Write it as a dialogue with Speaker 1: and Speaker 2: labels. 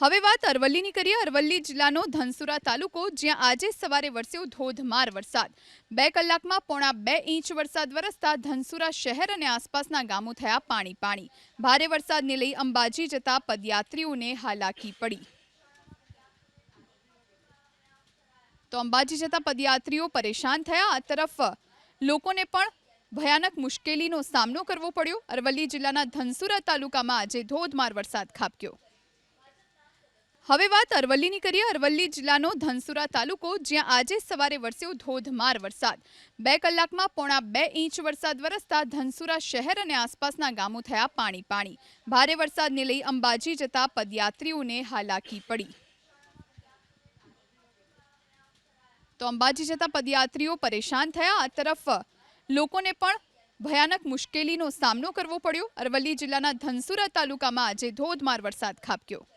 Speaker 1: હવે વાત અરવલ્લીની કરીએ. અરવલ્લી જિલ્લાનો ધનસુરા તાલુકો, જ્યાં આજે સવારે વરસ્યો ધોધમાર વરસાદ. બે કલાકમાં પોણા બે ઇંચ વરસાદ વરસતા ધનસુરા શહેર અને આસપાસના ગામો થયા પાણી પાણી ભારે વરસાદને લઈ અંબાજી જતા પદયાત્રીઓને હાલાકી પડી. તો અંબાજી જતા પદયાત્રીઓ પરેશાન થયા. આ તરફ લોકોને પણ ભયાનક મુશ્કેલીનો સામનો કરવો પડ્યો. અરવલ્લી જિલ્લાના ધનસુરા તાલુકામાં આજે ધોધમાર વરસાદ ખાબક્યો. હવે વાત અરવલ્લીની કરીએ અરવલ્લી જિલ્લાનો ધનસુરા તાલુકો જ્યાં આજે સવારે વરસ્યો ધોધમાર વરસાદ બે કલાકમાં પોણા બે ઇંચ વરસાદ વરસતા ધનસુરા શહેર અને આસપાસના ગામો થયા પાણી પાણી ભારે વરસાદને લઈ અંબાજી જતા પદયાત્રીઓને હાલાકી પડી તો અંબાજી જતા પદયાત્રીઓ પરેશાન થયા આ તરફ લોકોને પણ ભયાનક મુશ્કેલીનો સામનો કરવો પડ્યો અરવલ્લી જિલ્લાના ધનસુરા તાલુકામાં આજે ધોધમાર વરસાદ ખાબક્યો